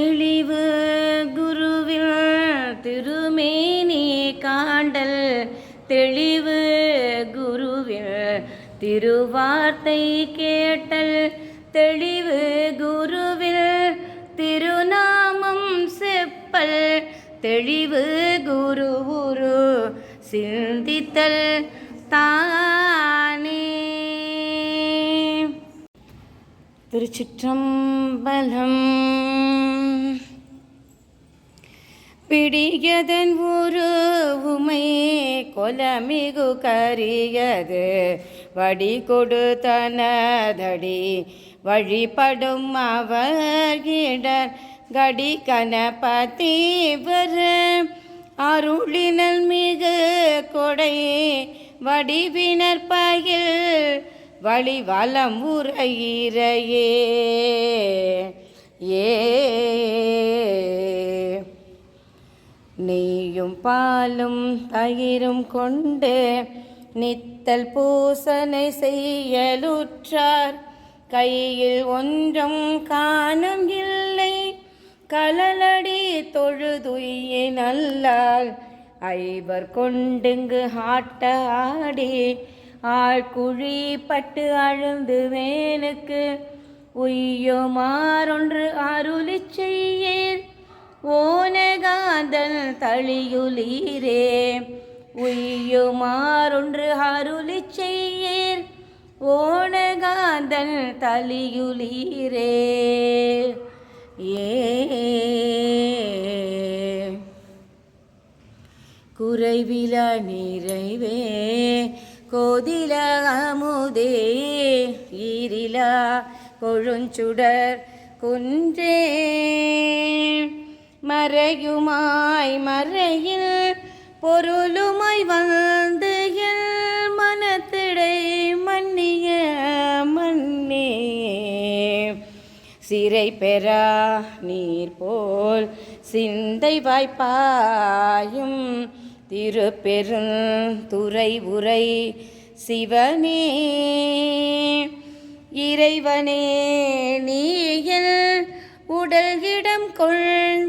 தெளிவு குருவில் திருமேனி காண்டல். தெளிவு குருவில் திருவார்த்தை கேட்டல். தெளிவு குருவில் திருநாமம் செப்பல். தெளிவு குரு குரு சிந்தித்தல். தான் திருச்சிற்றம்பலம். பிடியதன் ஒரு உமை கொலமிகு கரியது. வடி கொடுத்தனதடி வழிபடும் அவர்கிடர் கடி கணபதி அருளினல் மிகு கொடை வடிவினர் பயில் வழி வலம் உரையிறையே ஏ. நெய்யும் பாலும் தயிரும் கொண்டு நித்தல் பூசனை செய்யலுற்றார். கையில் ஒன்றும் காணும் இல்லை. கலலடி தொழுதுய நல்லால். ஐவர் கொண்டுங்கு ஆட்ட ஆடி ஆழ்குழி பட்டு அழுந்து வேனுக்கு உய்யுமாறொன்று அருளி செய்யேன் ஓனகாந்தன் தளியுளீரே. உய்யுமாறொன்று அருளி செய்யேர். ஓனகாந்தன் தளியுளீரே. ஏ. குறைவில நிறைவே கோதில அமுதே ஈரிலா கொழுஞ்சுடர் குன்றே. மறையுமாய் மறையில் பொருளுமாய் வந்து எல் மனத்திடை மன்னிய மன்னே. சிறை பெறா நீர் போல் சிந்தை வாய்ப்பாயும் திருப்பெருந்துறை உரை சிவனே இறைவனே நீயில் உடல்கிடம் கொண்டாயினி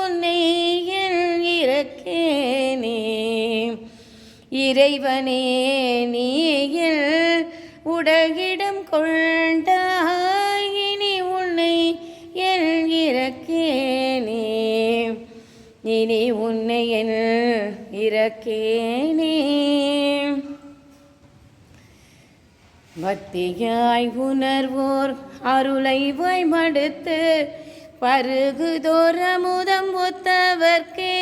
உன்னையில் என் இறக்கேனே. இறைவனே நீயில் இறக்கேனே பக்தியாய் உணர்வோர் அருளை வாய்மடுத்து பருகுதோரமுதம் ஒத்தவர்க்கே.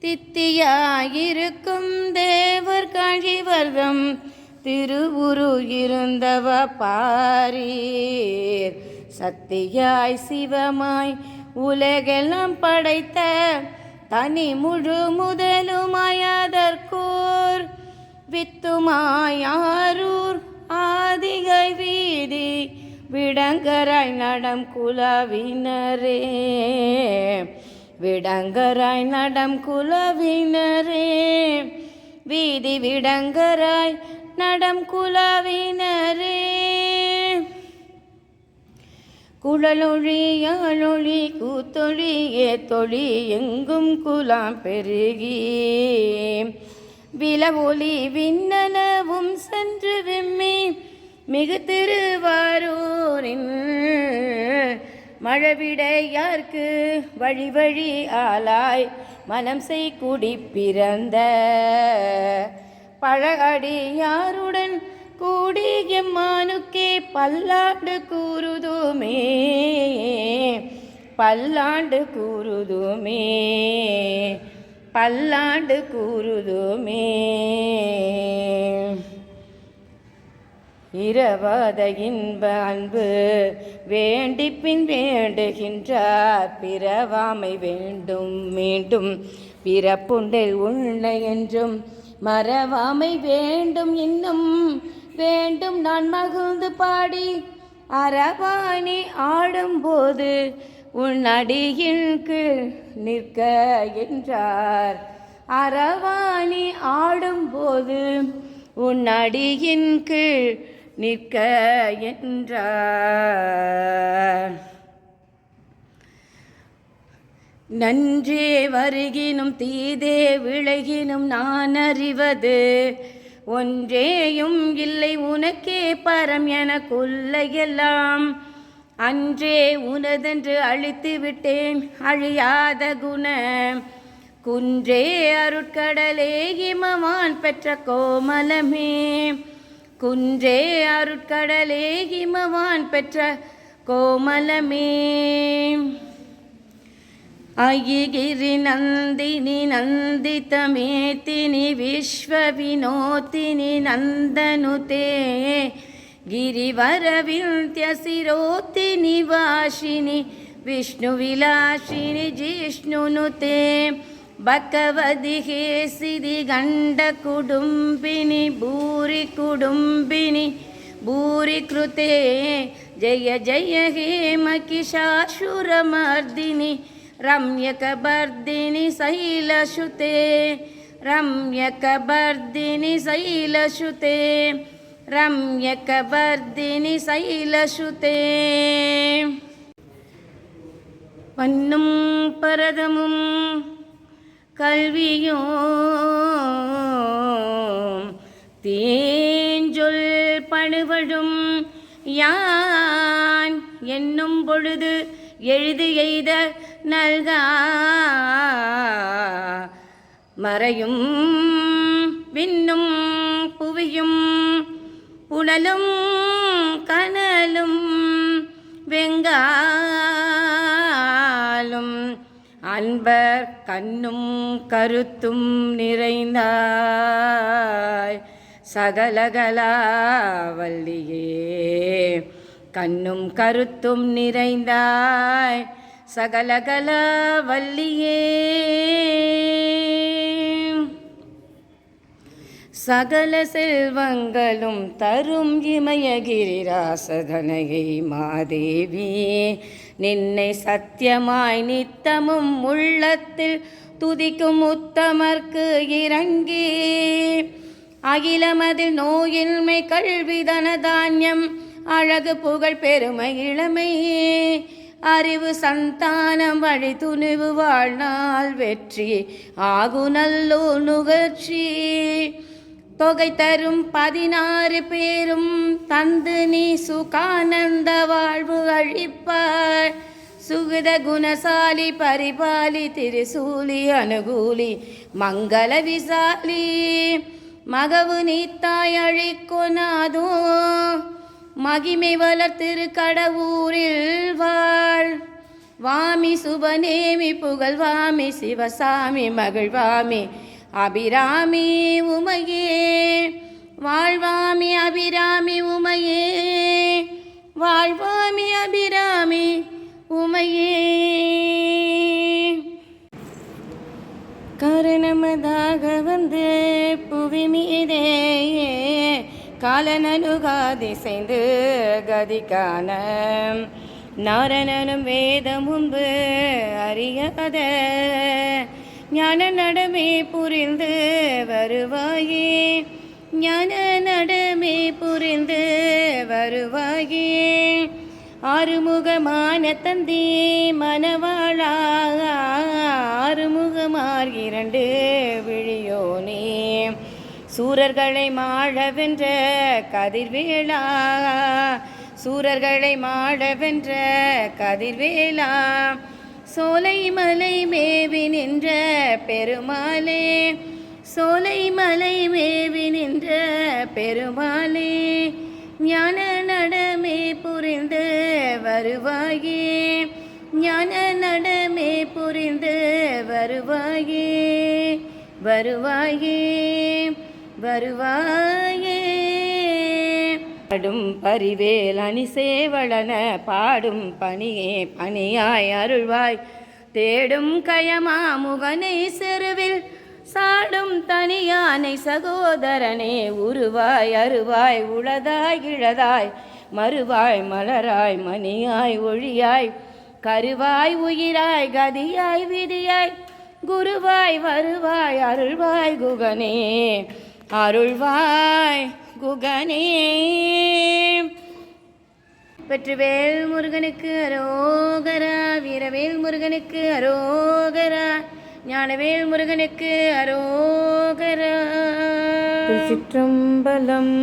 தித்தியாயிருக்கும் தேவர் கழிவர்தம் திருவுரு இருந்தவ பாரீர். சத்தியாய் சிவமாய் உலகெல்லாம் படைத்த தனி முழு முதலுமயதற்கோர் வித்துமாயாரூர் ஆதிகை வீதி விடங்கராய் நடம் குலவினரே. விடங்கராய் நடம் குலவினரே. வீதி விடங்கராய் நடம் குலவினரே. குழலொழி யாழொழி கூத்தொழியே தொழி எங்கும் குலாம் பெருகி. விலவொலி விண்ணலவும் சென்று விம்மி மிகு திருவாரூரின் மழவிடையார்க்கு வழி வழி ஆளாய் மனம் செய் குடி பிறந்த பழகடியாருடன் கூடி எம்மானுக்கே பல்லாண்டு கூறுதுமே பல்லாண்டு கூறுதுமே பல்லாண்டு கூறுதுமே இரவாத இன்ப அன்பு வேண்டி பின் வேண்டுகின்றார் பிறவாமை வேண்டும் மீண்டும் பிறப்புண்டில் உள்ள என்றும் மறவாமை வேண்டும் இன்னும் வேண்டும் நான் மகிழ்ந்து பாடி அரவாணி ஆடும்போது உன் அடியின் நிற்க என்றார். அரவாணி ஆடும்போது உன் அடியின் கீழ் நிற்க என்றார். நன்றே வருகினும் தீதே விலகினும் நான் அறிவது ஒன்றேயும் இல்லை உனக்கே பரம் என கொல்லையெல்லாம் அன்றே உனதென்று அழித்து விட்டேன் அழியாத குண. குன்றே அருட்கடலே இமவான் பெற்ற கோமலமே. குன்றே அருட்கடலே இமவான் பெற்ற கோமலமே. अयिगिरि नन्दिनि नन्दितमेतिनि विश्वविनोतिनि नन्दनुते गिरिवरविन्त्यसिरोतिनि वाशिनि विष्णुविलासिनि जिष्णुनुते बकवदिहे सिरि गण्डकुडुम्बिनि भूरि कुडुम्बिनि भूरि कृते जय जय हे महिषासुरमर्दिनि रम्यकबर्दिनि शैलशुते रम्यकबर्दिनि शैलशुते रम्यकबर्दिनि शैलशुते பண்ணும் பரதமும் கல்வியும் தேஞ்சொல் பணுவழும் யான் என்னும் பொழுது எழுது எய்த நல்கா மறையும் விண்ணும் புவியும் புனலும் கனலும் வெங்காலும் அன்பர் கண்ணும் கருத்தும் நிறைந்தாய் சகலகலா வல்லியே. கண்ணும் கருத்தும் நிறைந்தாய் சகலகல வல்லியே. சகல செல்வங்களும் தரும் இமயகிரிராசதனையை மாதேவி. நின்னை சத்தியமாய் நித்தமும் உள்ளத்தில் துதிக்கும் உத்தமர்க்கு இறங்கி. அகிலமதில் நோயின்மை கல்வி தன தானியம் அழகு புகழ் பெருமை இளமையே. அறிவு சந்தானம் வழி துணிவு வாழ்நாள் வெற்றி. ஆகு நல்லோ நுகர்ச்சி. தொகை தரும் பதினாறு பேரும் தந்து நீ சுகானந்த வாழ்வு அழிப்பாய். சுகித குணசாலி பரிபாலி திருசூலி அனுகூலி மங்கள விசாலி. மகவு நீத்தாய் அழிக்கொனாதோ மகிமை வளர்த்திரு கடவுரில் வாழ். வாமி சுபநேமி புகழ்வாமி சிவசாமி மகிழ்வாமி அபிராமி உமையே. வாழ்வாமி அபிராமி உமையே. வாழ்வாமி அபிராமி உமையே. கருணமதாக வந்து புவி மீதே. காலனனுகாதிசைந்து கதிக்கான. நாரணனும் வேதம் முன்பு அறியாத. ஞான நடமே புரிந்து வருவாயே. ஞான நடமே புரிந்து வருவாயே. ஆறுமுகமான தந்தி மனவாழா ஆறுமுகமார் இரண்டு விழியோனே. சூரர்களை மாழவென்ற கதிர்வேளா சூரர்களை மாழவென்ற கதிர்வேளா சோலை மலை மேவி நின்ற பெருமாளே. சோலை மலை மேவி நின்ற பெருமாளே. ஞான நடமே புரிந்து வருவாயே. ஞான நடமே புரிந்து வருவாயே. வருவாயே. வருவாயே. பாடும் பரிவேல் அணி சேவளன பாடும் பணியே பணியாய் அருள்வாய். தேடும் கயமா முகனை செருவில் சாடும் தனியானை சகோதரனே உருவாய் அருவாய் உளதாய் இழதாய் மறுவாய் மலராய் மணியாய் ஒழியாய். கருவாய் உயிராய் கதியாய் விதியாய் குருவாய் வருவாய் அருள்வாய் குகனே. அருள்வாய் குகனே. வெற்றிவேல் முருகனுக்கு அரோகரா வீரவேல் முருகனுக்கு அரோகரா ஞானவேல் முருகனுக்கு அரோகரா. சிற்றம்பலம்